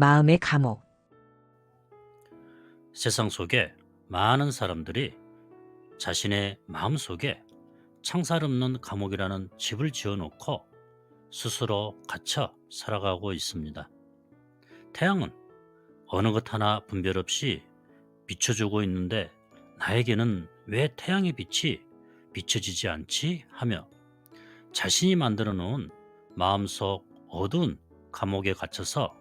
마음의 감옥. 세상 속에 많은 사람들이 자신의 마음 속에 창살 없는 감옥이라는 집을 지어놓고 스스로 갇혀 살아가고 있습니다. 태양은 어느 것 하나 분별 없이 비춰주고 있는데 나에게는 왜 태양의 빛이 비춰지지 않지? 하며 자신이 만들어 놓은 마음속 어두운 감옥에 갇혀서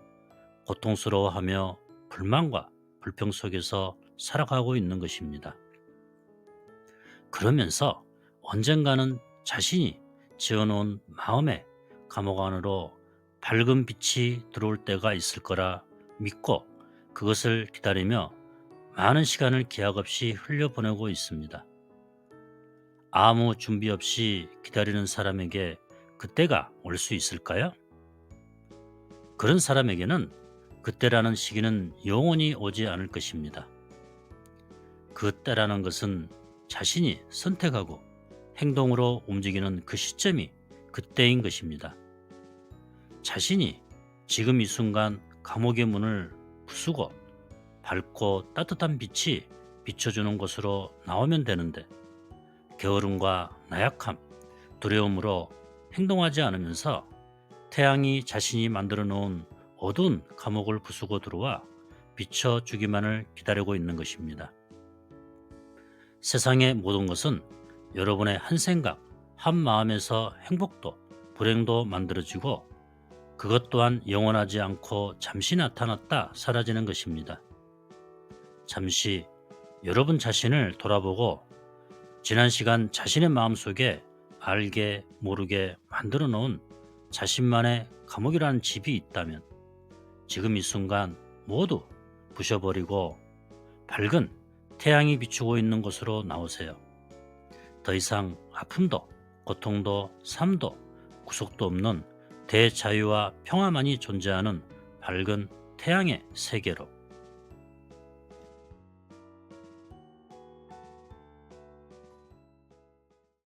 고통스러워하며 불만과 불평 속에서 살아가고 있는 것입니다. 그러면서 언젠가는 자신이 지어놓은 마음의 감옥 안으로 밝은 빛이 들어올 때가 있을 거라 믿고 그것을 기다리며 많은 시간을 기약 없이 흘려보내고 있습니다. 아무 준비 없이 기다리는 사람에게 그때가 올 수 있을까요? 그런 사람에게는 그때라는 시기는 영원히 오지 않을 것입니다. 그 때라는 것은 자신이 선택하고 행동으로 움직이는 그 시점이 그때인 것입니다. 자신이 지금 이 순간 감옥의 문을 부수고 밝고 따뜻한 빛이 비춰주는 곳으로 나오면 되는데 게으름과 나약함, 두려움으로 행동하지 않으면서 태양이 자신이 만들어 놓은 어두운 감옥을 부수고 들어와 비춰 주기만을 기다리고 있는 것입니다. 세상의 모든 것은 여러분의 한 생각, 한 마음에서 행복도 불행도 만들어지고 그것 또한 영원하지 않고 잠시 나타났다 사라지는 것입니다. 잠시 여러분 자신을 돌아보고 지난 시간 자신의 마음속에 알게 모르게 만들어 놓은 자신만의 감옥이라는 집이 있다면 지금 이 순간 모두 부셔버리고 밝은 태양이 비추고 있는 곳으로 나오세요. 더 이상 아픔도 고통도 삶도 구속도 없는 대자유와 평화만이 존재하는 밝은 태양의 세계로